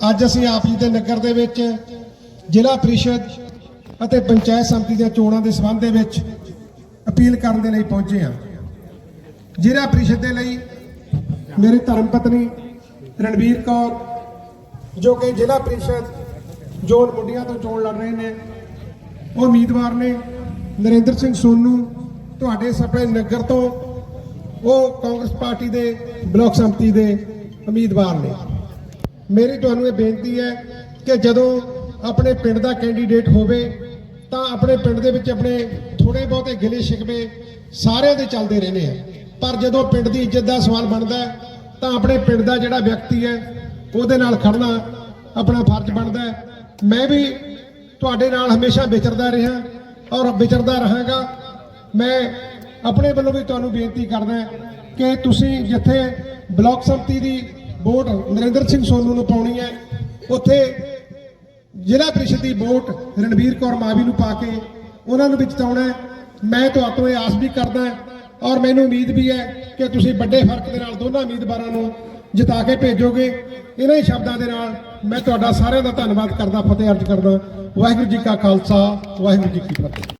ਅੱਜ ਅਸੀਂ ਆਪ ਜੀ ਦੇ ਨਗਰ ਦੇ ਵਿੱਚ ਜ਼ਿਲ੍ਹਾ ਪ੍ਰੀਸ਼ਦ ਅਤੇ ਪੰਚਾਇਤ ਸੰਮਤੀ ਦੀਆਂ ਚੋਣਾਂ ਦੇ ਸੰਬੰਧ ਦੇ ਵਿੱਚ ਅਪੀਲ ਕਰਨ ਦੇ ਲਈ ਪਹੁੰਚੇ ਹਾਂ। ਜ਼ਿਲ੍ਹਾ ਪ੍ਰੀਸ਼ਦ ਦੇ ਲਈ ਮੇਰੀ ਧਰਮ ਪਤਨੀ ਰਣਵੀਰ ਕੌਰ, ਜੋ ਕਿ ਜ਼ਿਲ੍ਹਾ ਪ੍ਰੀਸ਼ਦ ਜੋਨ ਮੁੰਡੀਆਂ ਤੋਂ ਚੋਣ ਲੜ ਰਹੇ ਨੇ, ਉਹ ਉਮੀਦਵਾਰ ਨੇ ਨਰਿੰਦਰ ਸਿੰਘ ਸੋਨੂ, ਤੁਹਾਡੇ ਸਪਰੇ ਨਗਰ ਤੋਂ ਉਹ ਕਾਂਗਰਸ ਪਾਰਟੀ ਦੇ ਬਲਾਕ ਸੰਮਤੀ ਦੇ ਉਮੀਦਵਾਰ ਨੇ। ਮੇਰੀ ਤੁਹਾਨੂੰ ਇਹ ਬੇਨਤੀ ਹੈ ਕਿ ਜਦੋਂ ਆਪਣੇ ਪਿੰਡ ਦਾ ਕੈਂਡੀਡੇਟ ਹੋਵੇ, ਤਾਂ ਆਪਣੇ ਪਿੰਡ ਦੇ ਵਿੱਚ ਆਪਣੇ ਥੋੜੇ ਬਹੁਤੇ ਗਿਲੇ ਸ਼ਿਕਵੇ ਸਾਰਿਆਂ ਦੇ ਚੱਲਦੇ ਰਹਿੰਦੇ ਆ। ਪਰ ਜਦੋਂ ਪਿੰਡ ਦੀ ਇੱਜ਼ਤ ਦਾ ਸਵਾਲ ਬਣਦਾ ਤਾਂ ਆਪਣੇ ਪਿੰਡ ਦਾ ਜਿਹੜਾ ਵਿਅਕਤੀ ਹੈ, ਉਹਦੇ ਨਾਲ ਖੜਨਾ ਆਪਣਾ ਫਰਜ਼ ਬਣਦਾ ਮੈਂ ਵੀ ਤੁਹਾਡੇ ਨਾਲ ਹਮੇਸ਼ਾ ਵਿਚਰਦਾ ਰਿਹਾ ਔਰ ਵਿਚਰਦਾ ਰਹਾਂਗਾ। ਮੈਂ ਆਪਣੇ ਵੱਲੋਂ ਵੀ ਤੁਹਾਨੂੰ ਬੇਨਤੀ ਕਰਦਾ ਕਿ ਤੁਸੀਂ ਜਿੱਥੇ ਬਲਾਕ ਸੰਮਤੀ ਦੀ ਵੋਟ ਨਰਿੰਦਰ ਸਿੰਘ ਸੋਨੂ ਨੂੰ ਪਾਉਣੀ ਹੈ। ਉੱਥੇ ਜ਼ਿਲ੍ਹਾ ਪ੍ਰੀਸ਼ਦ ਦੀ ਵੋਟ ਰਣਵੀਰ ਕੌਰ ਮਾਵੀ ਨੂੰ ਪਾ ਕੇ ਉਹਨਾਂ ਨੂੰ ਵੀ ਜਿਤਾਉਣਾ ਹੈ। ਮੈਂ ਤੁਹਾਤੋਂ ਇਹ ਆਸ ਵੀ ਕਰਦਾ ਔਰ ਮੈਨੂੰ ਉਮੀਦ ਵੀ ਹੈ ਕਿ ਤੁਸੀਂ ਵੱਡੇ ਫ਼ਰਕ ਦੇ ਨਾਲ ਦੋਨਾਂ ਉਮੀਦਵਾਰਾਂ ਨੂੰ ਜਿਤਾ ਕੇ ਭੇਜੋਗੇ। ਇਹਨਾਂ ਹੀ ਸ਼ਬਦਾਂ ਦੇ ਨਾਲ ਮੈਂ ਤੁਹਾਡਾ ਸਾਰਿਆਂ ਦਾ ਧੰਨਵਾਦ ਕਰਦਾ, ਫਤਿਹ ਅਰਜ਼ ਕਰਦਾ। ਵਾਹਿਗੁਰੂ ਜੀ ਕਾ ਖਾਲਸਾ, ਵਾਹਿਗੁਰੂ ਜੀ ਕੀ ਫਤਿਹ।